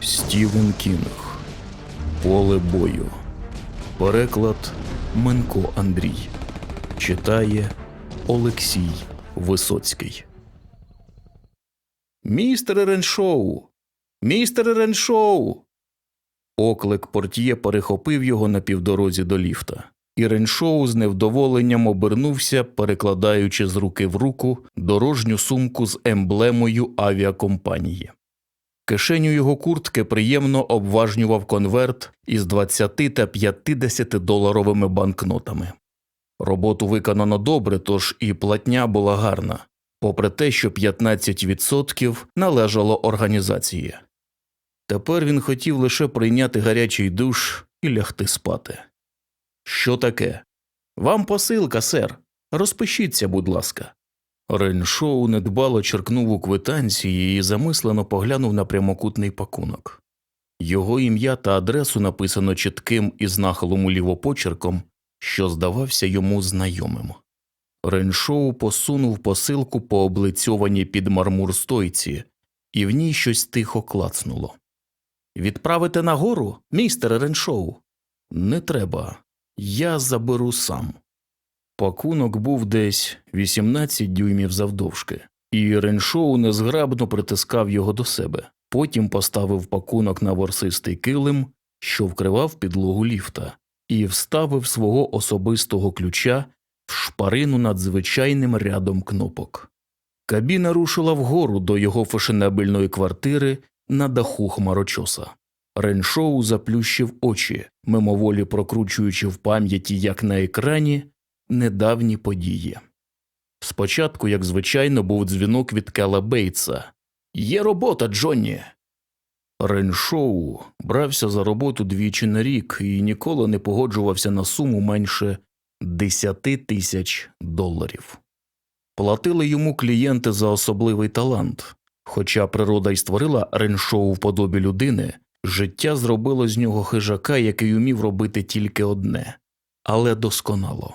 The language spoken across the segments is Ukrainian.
Стівен Кінг. Поле бою. Переклад Менко Андрій. Читає Олексій Висоцький. Містер Реншоу. Містер Реншоу. Оклик портьє перехопив його на півдорозі до ліфта, і Реншоу з невдоволенням обернувся, перекладаючи з руки в руку дорожню сумку з емблемою авіакомпанії. Кишеню його куртки приємно обважнював конверт із 20 та 50 доларовими банкнотами. Роботу виконано добре, тож і платня була гарна, попри те, що 15% належало організації. Тепер він хотів лише прийняти гарячий душ і лягти спати. Що таке? Вам посилка, сер. Розпишіться, будь ласка. Реншоу недбало черкнув у квитанції і замислено поглянув на прямокутний пакунок. Його ім'я та адресу написано чітким із нахилом улівопочерком, що здавався йому знайомим. Реншоу посунув посилку по облицьованій під мармур стойці, і в ній щось тихо клацнуло. Відправити нагору, містер Реншоу? Не треба. Я заберу сам. Пакунок був десь 18 дюймів завдовжки, і Реншоу незграбно притискав його до себе. Потім поставив пакунок на ворсистий килим, що вкривав підлогу ліфта, і вставив свого особистого ключа в шпарину над звичайним рядом кнопок. Кабіна рушила вгору до його фешенебельної квартири на даху хмарочоса. Реншоу заплющив очі, мимоволі прокручуючи в пам'яті, як на екрані, недавні події. Спочатку, як звичайно, був дзвінок від Кела Бейтса Є робота, Джонні. Реншоу брався за роботу двічі на рік і ніколи не погоджувався на суму менше 10 тисяч доларів. Платили йому клієнти за особливий талант, хоча природа й створила Реншоу в подобі людини, життя зробило з нього хижака, який умів робити тільки одне, але досконало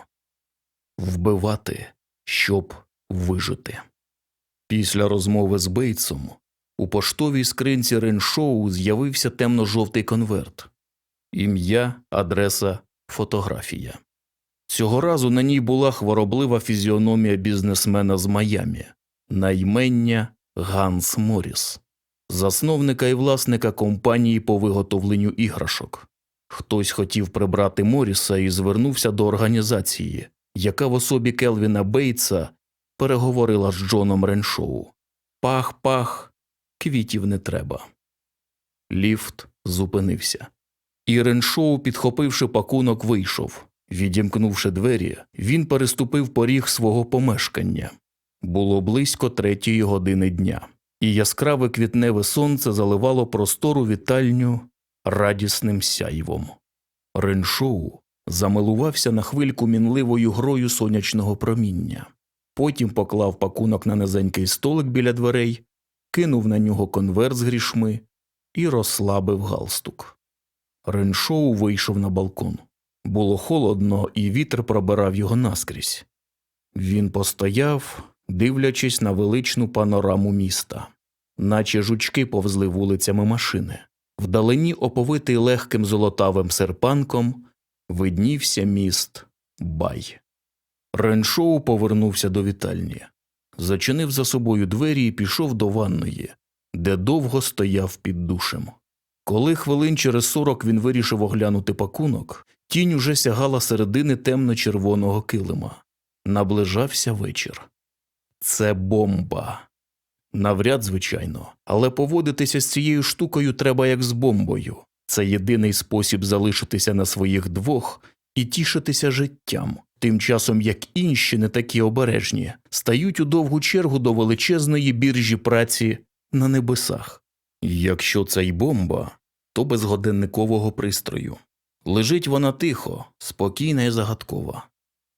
вбивати, щоб вижити. Після розмови з Бейтсом у поштовій скринці Реншоу з'явився темно-жовтий конверт ім'я, адреса, фотографія. Цього разу на ній була хвороблива фізіономія бізнесмена з Майамі, наймення Ганс Моріс, засновника і власника компанії по виготовленню іграшок. Хтось хотів прибрати Моріса і звернувся до організації, яка в особі Келвіна Бейтса переговорила з Джоном Реншоу. Пах, пах, квітів не треба. Ліфт зупинився. І Реншоу, підхопивши пакунок, вийшов. Відімкнувши двері, він переступив поріг свого помешкання. Було близько третьої години дня, і яскраве квітневе сонце заливало простору вітальню радісним сяйвом. Реншоу замилувався на хвильку мінливою грою сонячного проміння. Потім поклав пакунок на низенький столик біля дверей, кинув на нього конверт з грішми і розслабив галстук. Реншоу вийшов на балкон. Було холодно, і вітер пробирав його наскрізь. Він постояв, дивлячись на величну панораму міста, наче жучки повзли вулицями машини. Вдалині, оповитий легким золотавим серпанком, виднівся міст Бай. Реншоу повернувся до вітальні, зачинив за собою двері і пішов до ванної, де довго стояв під душем. Коли хвилин через сорок він вирішив оглянути пакунок, тінь уже сягала середини темно-червоного килима. Наближався вечір. Це бомба. Навряд, звичайно, але поводитися з цією штукою треба як з бомбою. Це єдиний спосіб залишитися на своїх двох і тішитися життям, тим часом як інші, не такі обережні, стають у довгу чергу до величезної біржі праці на небесах. Якщо це й бомба, то без годинникового пристрою. Лежить вона тихо, спокійна і загадкова.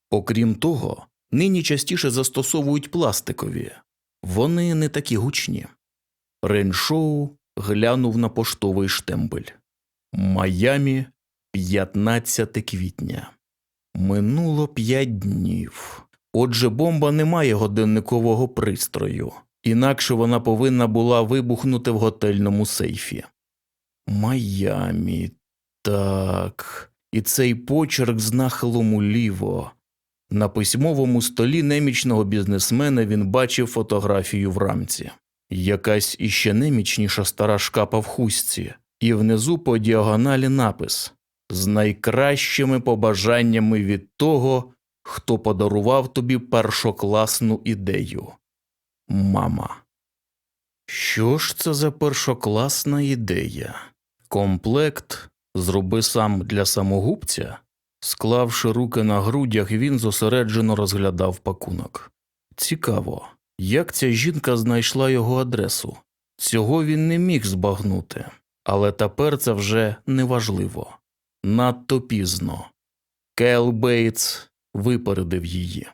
Окрім того, нині частіше застосовують пластикові, вони не такі гучні. Реншоу глянув на поштовий штемпель. Майамі, 15 квітня. Минуло п'ять днів. Отже, бомба не має годинникового пристрою, інакше вона повинна була вибухнути в готельному сейфі. Майамі. Так. І цей почерк з нахилом уліво. На письмовому столі немічного бізнесмена він бачив фотографію в рамці. Якась іще немічніша стара шкапа в хустці, і внизу по діагоналі напис з найкращими побажаннями від того, хто подарував тобі першокласну ідею. Мама. Що ж це за першокласна ідея? Комплект зроби сам для самогубця? Склавши руки на грудях, він зосереджено розглядав пакунок. Цікаво, як ця жінка знайшла його адресу. Цього він не міг збагнути, але тепер це вже неважливо. Надто пізно. Кел Бейтс випередив її.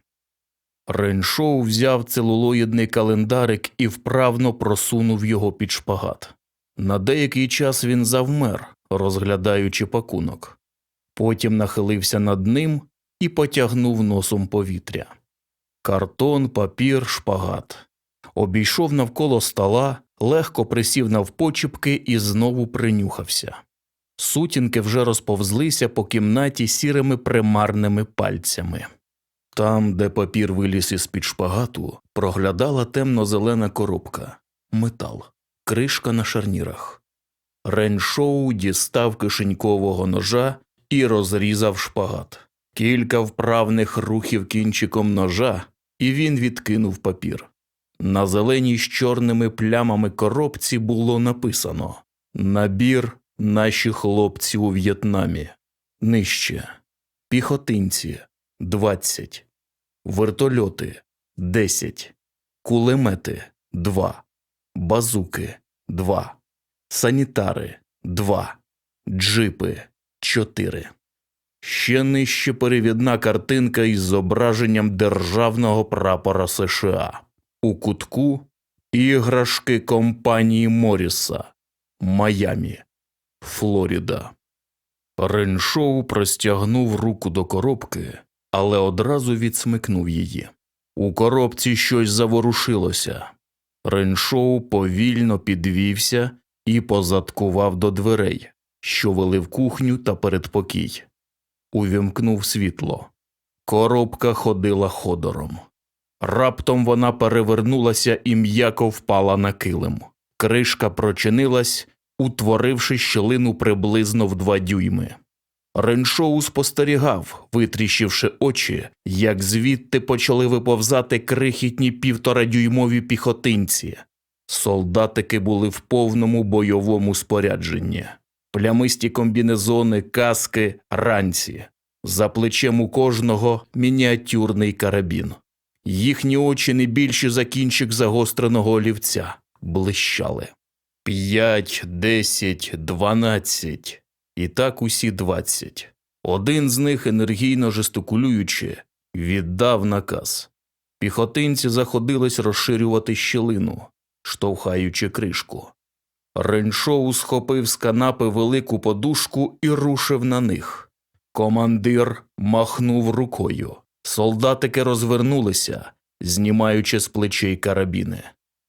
Рейншоу взяв целулоїдний календарик і вправно просунув його під шпагат. На деякий час він завмер, розглядаючи пакунок. Потім нахилився над ним і потягнув носом повітря. Картон, папір, шпагат. Обійшов навколо стола, легко присів навпочіпки і знову принюхався. Сутінки вже розповзлися по кімнаті сірими примарними пальцями. Там, де папір виліз із під шпагату, проглядала темно-зелена коробка, метал, кришка на шарнірах. Реншоу дістав кишенькового ножа і розрізав шпагат. Кілька вправних рухів кінчиком ножа, і він відкинув папір. На зеленій з чорними плямами коробці було написано Набір наші хлопці у В'єтнамі. Нижче. Піхотинці 20. Вертольоти 10. Кулемети 2. Базуки 2. Санітари 2. Джипи 4. Ще нижче перевідна картинка із зображенням державного прапора США. У кутку іграшки компанії Моріса, Майамі, Флоріда. Реншоу простягнув руку до коробки, але одразу відсмикнув її. У коробці щось заворушилося. Реншоу повільно підвівся і позадкував до дверей, що вели в кухню та передпокій. Увімкнув світло. Коробка ходила ходором. Раптом вона перевернулася і м'яко впала на килим. Кришка прочинилась, утворивши щілину приблизно в два дюйми. Реншоу спостерігав, витріщивши очі, як звідти почали виповзати крихітні півторадюймові піхотинці. Солдатики були в повному бойовому спорядженні, плямисті комбінезони, каски, ранці. За плечем у кожного мініатюрний карабін. Їхні очі не більші за кінчик загостреного олівця, блищали. П'ять, десять, дванадцять. І так усі двадцять. Один з них, енергійно жестикулюючи, віддав наказ. Піхотинці заходились розширювати щілину, штовхаючи кришку. Реншоу схопив з канапи велику подушку і рушив на них. Командир махнув рукою. Солдатики розвернулися, знімаючи з плечей карабіни.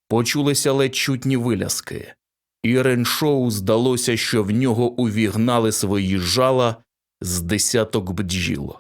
Почулися ледь чутні виляски. І Реншоу здалося, що в нього увігнали свої жала з десяток бджіл.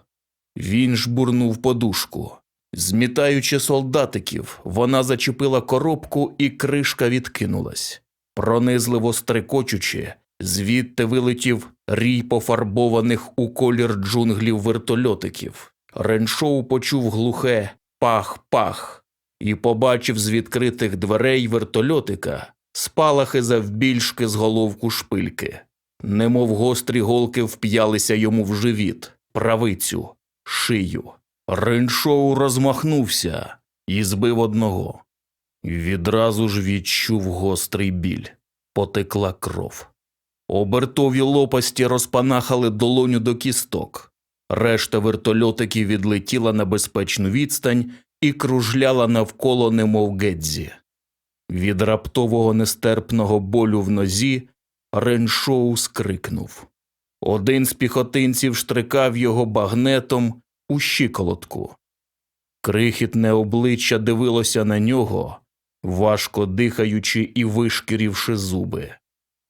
Він жбурнув подушку. Змітаючи солдатиків, вона зачепила коробку, і кришка відкинулась. Пронизливо стрекочучи, звідти вилетів рій пофарбованих у колір джунглів вертольотиків. Реншоу почув глухе пах-пах і побачив з відкритих дверей вертольотика спалахи завбільшки з головку шпильки, немов гострі голки вп'ялися йому в живіт, правицю, шию. Реншоу розмахнувся і збив одного. Відразу ж відчув гострий біль, потекла кров. Обертові лопасті розпанахали долоню до кісток. Решта вертольотиків відлетіла на безпечну відстань і кружляла навколо немов Гедзі. Від раптового нестерпного болю в нозі Реншоу скрикнув. Один з піхотинців штрикав його багнетом у щиколотку. Крихітне обличчя дивилося на нього, важко дихаючи і вишкірівши зуби.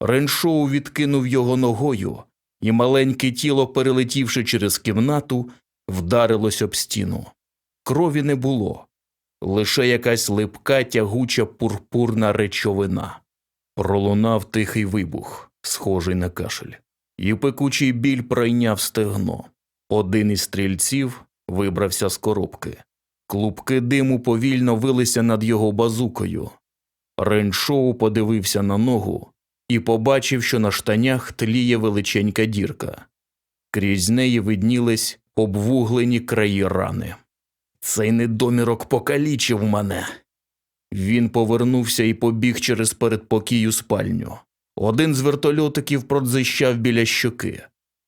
Реншоу відкинув його ногою, і маленьке тіло, перелетівши через кімнату, вдарилось об стіну. Крові не було, лише якась липка тягуча пурпурна речовина. Пролунав тихий вибух, схожий на кашель, і пекучий біль пройняв стегно. Один із стрільців вибрався з коробки. Клубки диму повільно вилися над його базукою. Реншоу подивився на ногу і побачив, що на штанях тліє величенька дірка. Крізь неї виднілись обвуглені краї рани. Цей недомірок покалічив мене. Він повернувся і побіг через передпокій спальню. Один з вертольотиків продзищав біля щоки,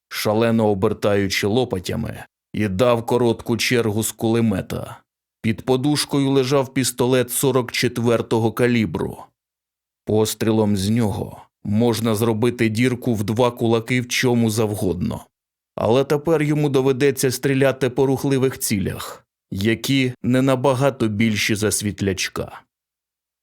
шалено обертаючи лопатями, і дав коротку чергу з кулемета. Під подушкою лежав пістолет 44-го калібру. Пострілом з нього можна зробити дірку в два кулаки в чому завгодно. Але тепер йому доведеться стріляти по рухливих цілях, які не набагато більші за світлячка.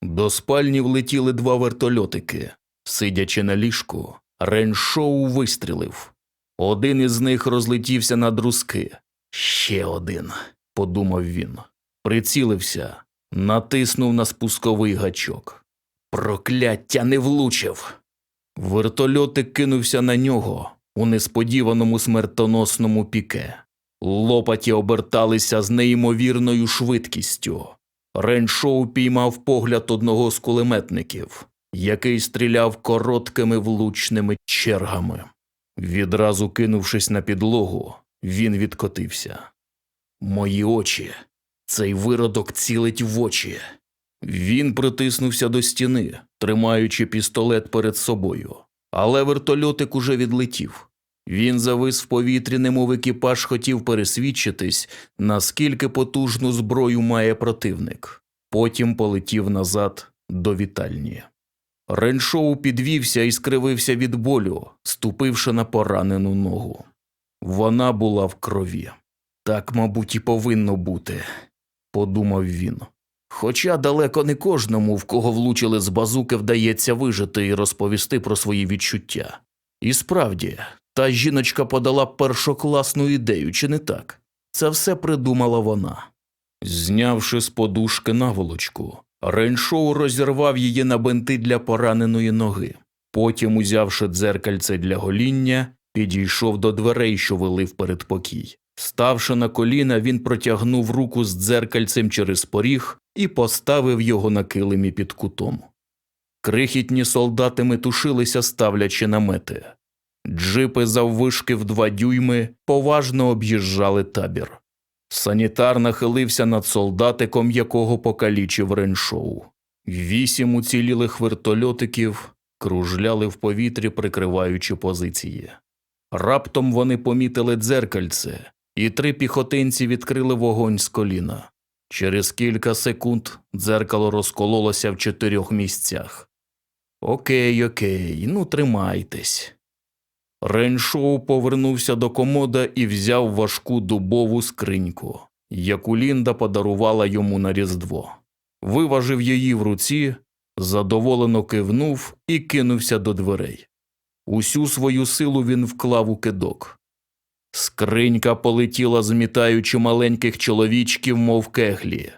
До спальні влетіли два вертольотики. Сидячи на ліжку, Реншоу вистрілив. Один із них розлетівся на друзки. Ще один, подумав він. Прицілився, натиснув на спусковий гачок. Прокляття не влучив. Вертольотик кинувся на нього у несподіваному смертоносному піке. Лопаті оберталися з неймовірною швидкістю. Реншоу піймав погляд одного з кулеметників, який стріляв короткими влучними чергами. Відразу кинувшись на підлогу, він відкотився. Мої очі. Цей виродок цілить в очі. Він притиснувся до стіни, тримаючи пістолет перед собою. Але вертольотик уже відлетів. Він завис в повітрі, немов екіпаж хотів пересвідчитись, наскільки потужну зброю має противник. Потім полетів назад до вітальні. Реншоу підвівся і скривився від болю, ступивши на поранену ногу. Вона була в крові. Так, мабуть, і повинно бути, подумав він. Хоча далеко не кожному, в кого влучили з базуки, вдається вижити і розповісти про свої відчуття. І справді, та жіночка подала першокласну ідею, чи не так? Це все придумала вона. Знявши з подушки наволочку, Рейншоу розірвав її на бинти для пораненої ноги. Потім, узявши дзеркальце для гоління, підійшов до дверей, що вели в передпокій. Ставши на коліна, він протягнув руку з дзеркальцем через поріг і поставив його на килимі під кутом. Крихітні солдати метушилися, ставлячи намети. Джипи заввишки в два дюйми поважно об'їжджали табір. Санітар нахилився над солдатиком, якого покалічив реншоу. Вісім уцілілих вертольотиків кружляли в повітрі, прикриваючи позиції. Раптом вони помітили дзеркальце, і три піхотинці відкрили вогонь з коліна. Через кілька секунд дзеркало розкололося в чотирьох місцях. Окей, окей, ну тримайтесь. Реншоу повернувся до комода і взяв важку дубову скриньку, яку Лінда подарувала йому на Різдво. Виважив її в руці, задоволено кивнув і кинувся до дверей. Усю свою силу він вклав у кидок. Скринька полетіла, змітаючи маленьких чоловічків, мов кеглі.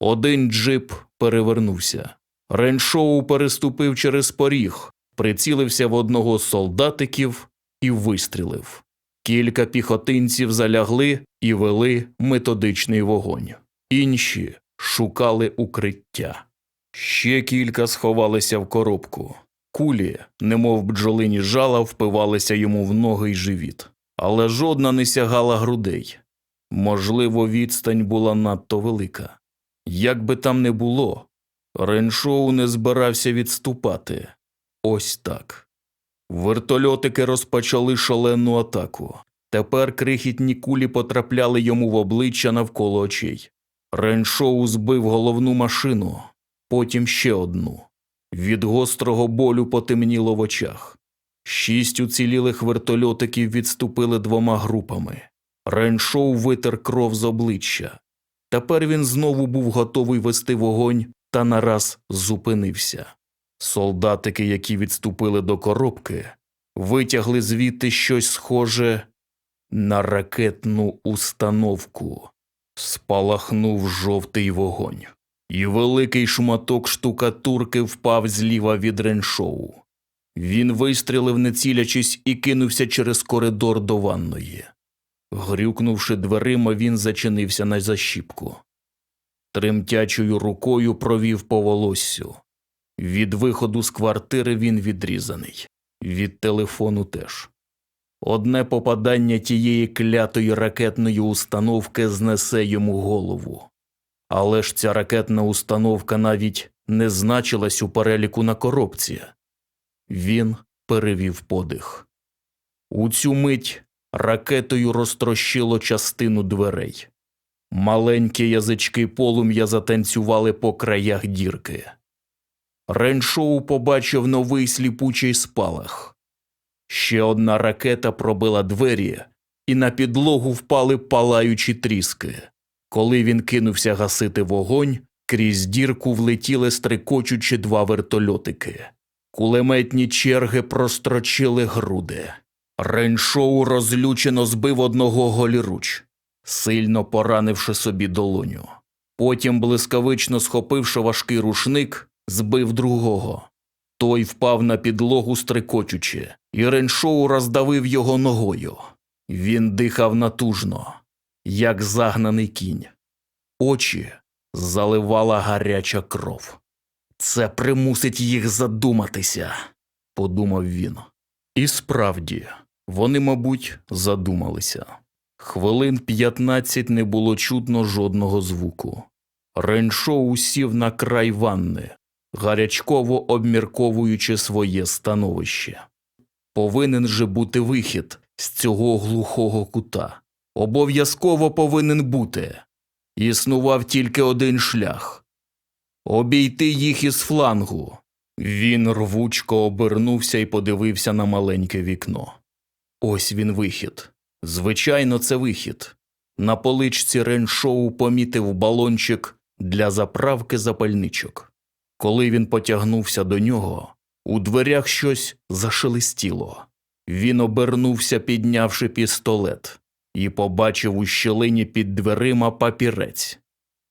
Один джип перевернувся. Реншоу переступив через поріг, прицілився в одного з солдатиків і вистрілив. Кілька піхотинців залягли і вели методичний вогонь. Інші шукали укриття. Ще кілька сховалися в коробку. Кулі, немов бджолині жала, впивалися йому в ноги й живіт, але жодна не сягала грудей. Можливо, відстань була надто велика. Як би там не було, Реншоу не збирався відступати. Ось так. Вертольотики розпочали шалену атаку. Тепер крихітні кулі потрапляли йому в обличчя навколо очей. Реншоу збив головну машину, потім ще одну. Від гострого болю потемніло в очах. Шість уцілілих вертольотиків відступили двома групами. Реншоу витер кров з обличчя. Тепер він знову був готовий вести вогонь та нараз зупинився. Солдатики, які відступили до коробки, витягли звідти щось схоже на ракетну установку. Спалахнув жовтий вогонь, і великий шматок штукатурки впав зліва від реншоу. Він вистрілив, не цілячись, і кинувся через коридор до ванної. Грюкнувши дверима, він зачинився на защіпку. Тремтячою рукою провів по волоссю. Від виходу з квартири він відрізаний, від телефону теж. Одне попадання тієї клятої ракетної установки знесе йому голову. Але ж ця ракетна установка навіть не значилась у переліку на коробці. Він перевів подих. У цю мить ракетою розтрощило частину дверей. Маленькі язички полум'я затанцювали по краях дірки. Реншоу побачив новий сліпучий спалах. Ще одна ракета пробила двері, і на підлогу впали палаючі тріски. Коли він кинувся гасити вогонь, крізь дірку влетіли стрикочучі два вертольотики. Кулеметні черги прострочили груди. Реншоу розлючено збив одного голіруч, сильно поранивши собі долоню. Потім, блискавично схопивши важкий рушник, збив другого. Той впав на підлогу стрикочучи, і Реншоу роздавив його ногою. Він дихав натужно, як загнаний кінь. Очі заливала гаряча кров. Це примусить їх задуматися, подумав він. І справді, вони, мабуть, задумалися. Хвилин п'ятнадцять не було чутно жодного звуку. Реншоу сів на край ванни, гарячково обмірковуючи своє становище. Повинен же бути вихід з цього глухого кута. Обов'язково повинен бути. Існував тільки один шлях обійти їх із флангу. Він рвучко обернувся і подивився на маленьке вікно. Ось він вихід. Звичайно, це вихід. На поличці реншоу помітив балончик для заправки запальничок. Коли він потягнувся до нього, у дверях щось зашелестіло. Він обернувся, піднявши пістолет, і побачив у щелині під дверима папірець.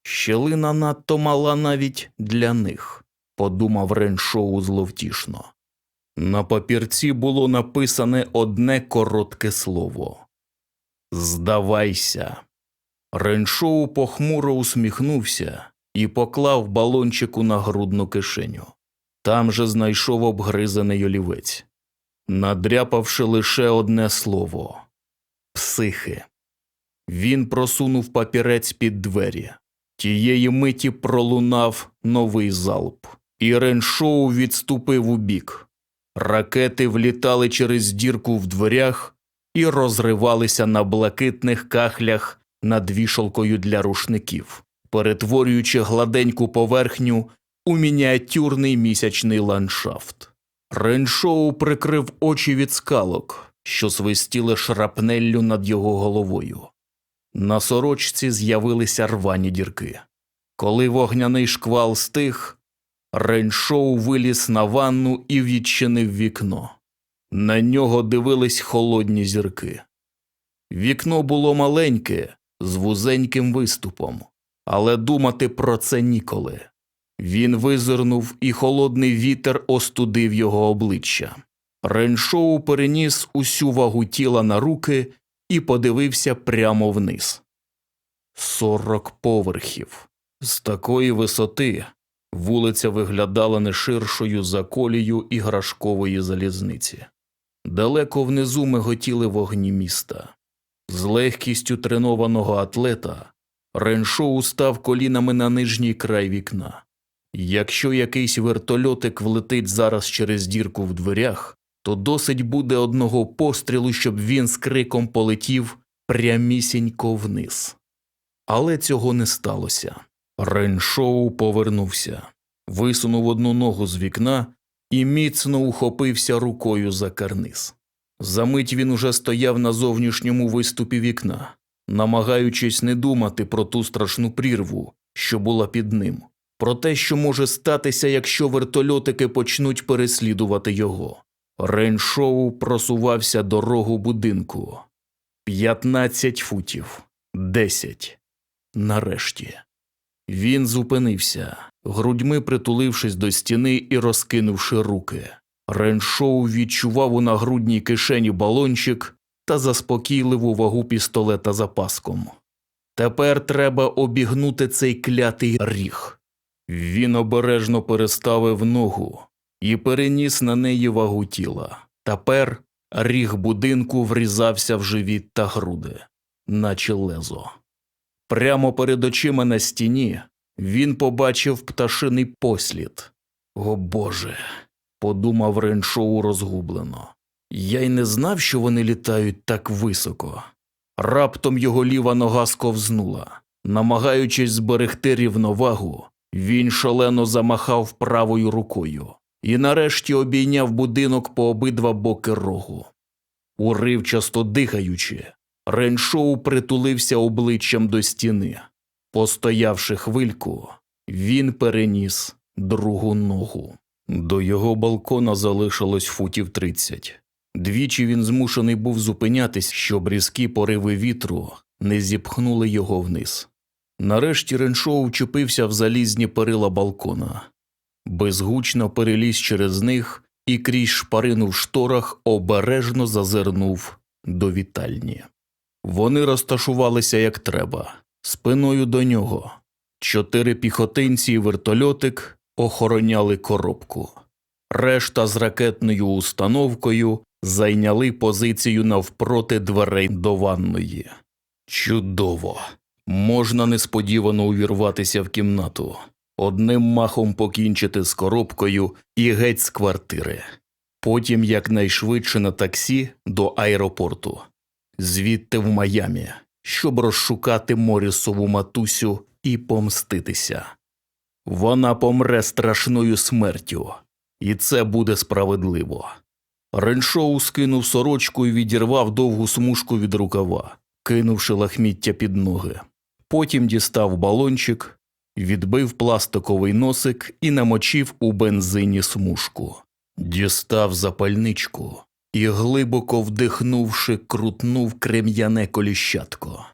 Щелина надто мала навіть для них, подумав Реншоу зловтішно. На папірці було написане одне коротке слово Здавайся. Реншоу похмуро усміхнувся і поклав балончику на грудну кишеню. Там же знайшов обгризаний олівець, надряпавши лише одне слово психи. Він просунув папірець під двері. Тієї миті пролунав новий залп, і Реншоу відступив у бік. Ракети влітали через дірку в дверях і розривалися на блакитних кахлях над вішалкою для рушників, перетворюючи гладеньку поверхню у мініатюрний місячний ландшафт. Реншоу прикрив очі від скалок, що свистіли шрапнеллю над його головою. На сорочці з'явилися рвані дірки. Коли вогняний шквал стих, Рейншоу виліз на ванну і відчинив вікно. На нього дивились холодні зірки. Вікно було маленьке, з вузеньким виступом, але думати про це ніколи. Він визирнув, і холодний вітер остудив його обличчя. Реншоу переніс усю вагу тіла на руки і подивився прямо вниз. Сорок поверхів. З такої висоти вулиця виглядала не ширшою за колію іграшкової залізниці. Далеко внизу миготіли вогні міста. З легкістю тренованого атлета Реншоу став колінами на нижній край вікна. Якщо якийсь вертольотик влетить зараз через дірку в дверях, то досить буде одного пострілу, щоб він з криком полетів прямісінько вниз. Але цього не сталося. Реншоу повернувся, висунув одну ногу з вікна і міцно ухопився рукою за карниз. Замить він уже стояв на зовнішньому виступі вікна, намагаючись не думати про ту страшну прірву, що була під ним, про те, що може статися, якщо вертольотики почнуть переслідувати його. Рейншоу просувався дорогу будинку. 15 футів. 10. Нарешті. Він зупинився, грудьми притулившись до стіни і розкинувши руки. Реншоу відчував у нагрудній кишені балончик та заспокійливу вагу пістолета за паском. Тепер треба обігнути цей клятий ріг. Він обережно переставив ногу і переніс на неї вагу тіла. Тепер ріг будинку врізався в живіт та груди, наче лезо. Прямо перед очима на стіні він побачив пташиний послід. О Боже, подумав Реншоу розгублено. Я й не знав, що вони літають так високо. Раптом його ліва нога сковзнула. Намагаючись зберегти рівновагу, він шалено замахав правою рукою і нарешті обійняв будинок по обидва боки рогу. Уривчасто дихаючи, Реншоу притулився обличчям до стіни. Постоявши хвильку, він переніс другу ногу. До його балкона залишилось футів тридцять. Двічі він змушений був зупинятись, щоб різкі пориви вітру не зіпхнули його вниз. Нарешті Реншоу вчепився в залізні перила балкона, безгучно переліз через них і крізь шпарину в шторах обережно зазирнув до вітальні. Вони розташувалися як треба, спиною до нього. Чотири піхотинці і вертольотик охороняли коробку. Решта з ракетною установкою зайняли позицію навпроти дверей до ванної. Чудово! Можна несподівано увірватися в кімнату, одним махом покінчити з коробкою і геть з квартири. Потім якнайшвидше на таксі до аеропорту, звідти в Майамі, щоб розшукати Морісову матусю і помститися. Вона помре страшною смертю, і це буде справедливо. Реншоу скинув сорочку і відірвав довгу смужку від рукава, кинувши лахміття під ноги. Потім дістав балончик, відбив пластиковий носик і намочив у бензині смужку. Дістав запальничку і, глибоко вдихнувши, крутнув крем'яне коліщатко.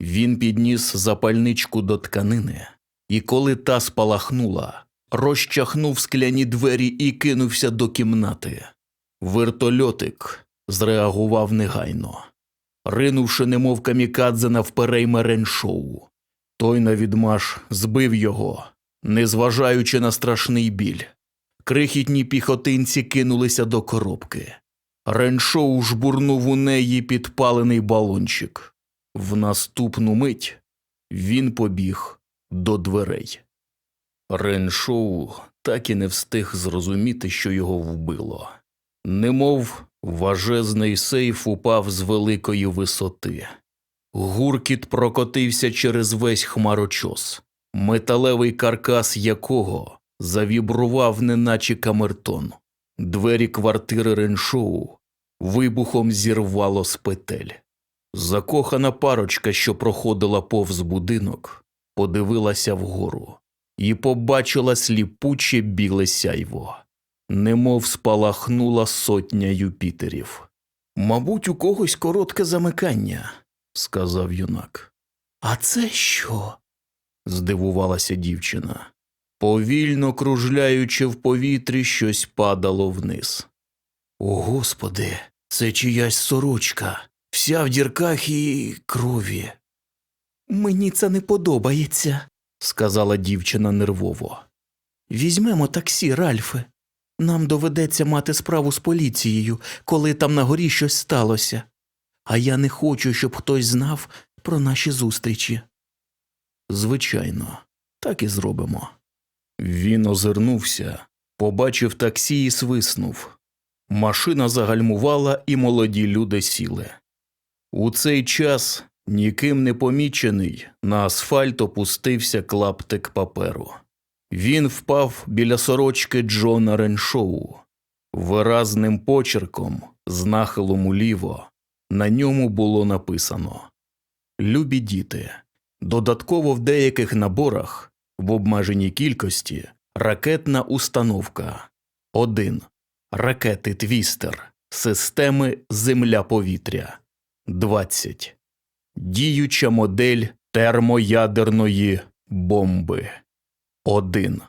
Він підніс запальничку до тканини, і коли та спалахнула, розчахнув скляні двері і кинувся до кімнати. Вертольотик зреагував негайно, ринувши немов камікадзе навперейме Реншоу. Той навідмаш збив його, незважаючи на страшний біль. Крихітні піхотинці кинулися до коробки. Реншоу жбурнув у неї підпалений балончик. В наступну мить він побіг до дверей. Реншоу так і не встиг зрозуміти, що його вбило. Немов важезний сейф упав з великої висоти. Гуркіт прокотився через весь хмарочос, металевий каркас якого завібрував, неначе камертон. Двері квартири Реншоу вибухом зірвало з петель. Закохана парочка, що проходила повз будинок, подивилася вгору і побачила сліпуче біле сяйво, немов спалахнула сотня Юпітерів. Мабуть, у когось коротке замикання, сказав юнак. А це що? здивувалася дівчина. Повільно кружляючи в повітрі, щось падало вниз. О, господи, це чиясь сорочка, вся в дірках і крові. Мені це не подобається, сказала дівчина нервово. Візьмемо таксі, Ральфе. Нам доведеться мати справу з поліцією, коли там на горі щось сталося. А я не хочу, щоб хтось знав про наші зустрічі. Звичайно, так і зробимо. Він озирнувся, побачив таксі і свиснув. Машина загальмувала, і молоді люди сіли. У цей час, ніким не помічений, на асфальт опустився клаптик паперу. Він впав біля сорочки Джона Реншоу. Виразним почерком, з нахилом уліво, на ньому було написано Любі діти. Додатково в деяких наборах В обмеженій кількості ракетна установка 1. Ракети Твістер системи Земля-повітря 20. Діюча модель термоядерної бомби 1.